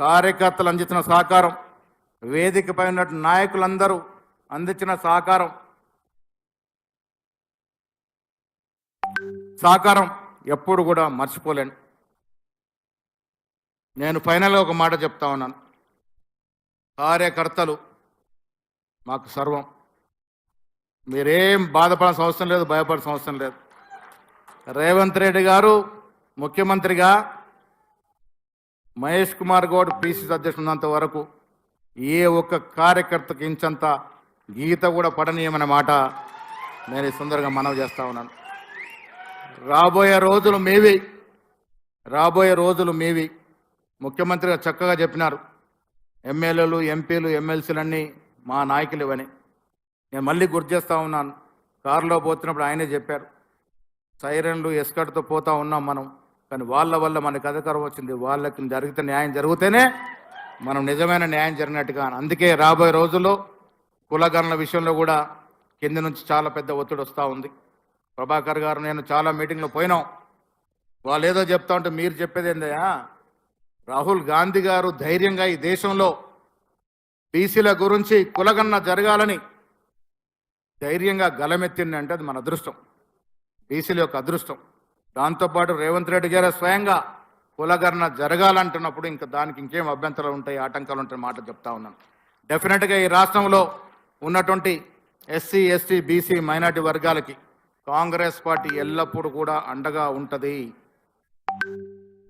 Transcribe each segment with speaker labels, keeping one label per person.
Speaker 1: కార్యకర్తలు అందించిన సహకారం వేదికపై ఉన్న నాయకులందరూ అందించిన సహకారం సహకారం ఎప్పుడు కూడా మర్చిపోలేను. నేను ఫైనల్గా ఒక మాట చెప్తా ఉన్నాను. కార్యకర్తలు మాకు సర్వం. మీరేం బాధపడాల్సిన అవసరం లేదు భయపడాల్సిన అవసరం లేదు. రేవంత్ రెడ్డి గారు ముఖ్యమంత్రిగా మహేష్ కుమార్ గౌడ్ పీసీసీ అధ్యక్షుడు ఉన్నంత వరకు ఏ ఒక్క కార్యకర్తకు ఇంచంత గీత కూడా పడనీయమనే మాట నేను ఈ సుందరంగా మనవి చేస్తా ఉన్నాను. రాబోయే రోజులు మేవి. రాబోయే రోజులు మేవి. ముఖ్యమంత్రిగా చక్కగా చెప్పినారు. ఎమ్మెల్యేలు ఎంపీలు ఎమ్మెల్సీలన్నీ మా నాయకులు ఇవని నేను మళ్ళీ గుర్తు చేస్తూ ఉన్నాను. కారులో పోతున్నప్పుడు ఆయనే చెప్పారు. సైరన్లు ఎస్కట్తో పోతూ ఉన్నాం మనం. కానీ వాళ్ళ వల్ల మనకు అధికారం వచ్చింది. వాళ్ళకి జరిగితే న్యాయం జరిగితేనే మనం నిజమైన న్యాయం జరిగినట్టుగా అందుకే రాబోయే రోజుల్లో కులగణన విషయంలో కూడా కింద నుంచి చాలా పెద్ద ఒత్తిడి వస్తూ ఉంది. ప్రభాకర్ గారు నేను చాలా మీటింగ్లో పోయినాం. వాళ్ళు ఏదో చెప్తా ఉంటే మీరు చెప్పేది ఏందయ్యా రాహుల్ గాంధీ గారు ధైర్యంగా ఈ దేశంలో బీసీల గురించి కులగన్న జరగాలని ధైర్యంగా గలమెత్తింది అంటే అది మన అదృష్టం. బీసీల యొక్క అదృష్టం. దాంతోపాటు రేవంత్ రెడ్డి గారు స్వయంగా కులగరణ జరగాలంటున్నప్పుడు ఇంకా దానికి ఇంకేం అభ్యంతరాలు ఉంటాయి ఆటంకాలు ఉంటాయి మాట చెప్తా ఉన్నాను. డెఫినెట్గా ఈ రాష్ట్రంలో ఉన్నటువంటి ఎస్సీ ఎస్టీ బీసీ మైనార్టీ వర్గాలకి కాంగ్రెస్ పార్టీ ఎల్లప్పుడూ కూడా అండగా ఉంటుంది.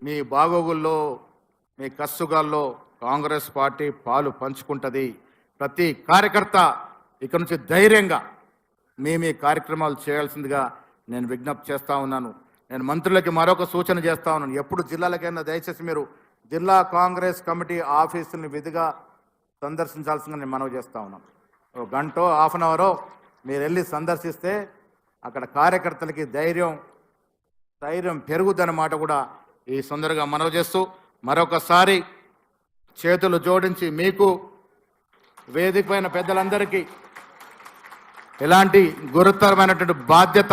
Speaker 1: మీ బాగోగుల్లో మీ కస్సుగాల్లో కాంగ్రెస్ పార్టీ పాలు పంచుకుంటుంది. ప్రతి కార్యకర్త ఇక నుంచి ధైర్యంగా మీ మీ కార్యక్రమాలు చేయాల్సిందిగా నేను విజ్ఞప్తి చేస్తా ఉన్నాను. నేను మంత్రులకి మరొక సూచన చేస్తా ఉన్నాను. ఎప్పుడు జిల్లాలకైనా దయచేసి మీరు జిల్లా కాంగ్రెస్ కమిటీ ఆఫీసుల్ని విధిగా సందర్శించాల్సిందని నేను మనవి చేస్తా ఉన్నాను. ఒక గంట హాఫ్ అన్ అవరో మీరు వెళ్ళి సందర్శిస్తే అక్కడ కార్యకర్తలకి ధైర్యం ధైర్యం పెరుగుదన్నమాట కూడా ఈ సుందరగా మనవి చేస్తూ మరొకసారి చేతులు జోడించి మీకు వేదిక పైన పెద్దలందరికీ ఇలాంటి గురుతరమైనటువంటి బాధ్యత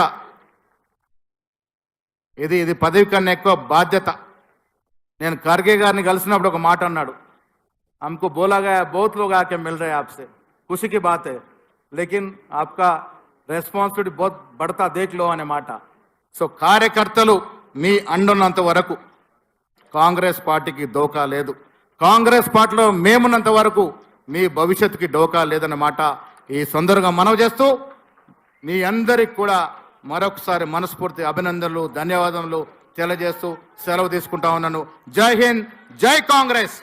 Speaker 1: ఇది ఇది పదవి కన్నా ఎక్కువ బాధ్యత నేను ఖర్గే గారిని కలిసినప్పుడు ఒక మాట అన్నాడు हमको बोला गया बहुत लोग आके मिल रहे हैं आपसे खुशी की बात है लेकिन आपका రెస్పాన్సిబిలిటీ బోత్ బడతా దేక్ లో అనే మాట సో కార్యకర్తలు మీ అండున్నంత వరకు కాంగ్రెస్ పార్టీకి డోకా లేదు కాంగ్రెస్ పార్టీలో మేమున్నంత వరకు మీ భవిష్యత్తుకి డోకా లేదన్న మాట ఈ సందర్భంగా మనవి చేస్తూ మీ అందరికి కూడా మరొకసారి మనస్ఫూర్తి అభినందనలు ధన్యవాదములు తెలియజేస్తూ సెలవు తీసుకుంటా ఉన్నాను. జై హింద్ జై కాంగ్రెస్!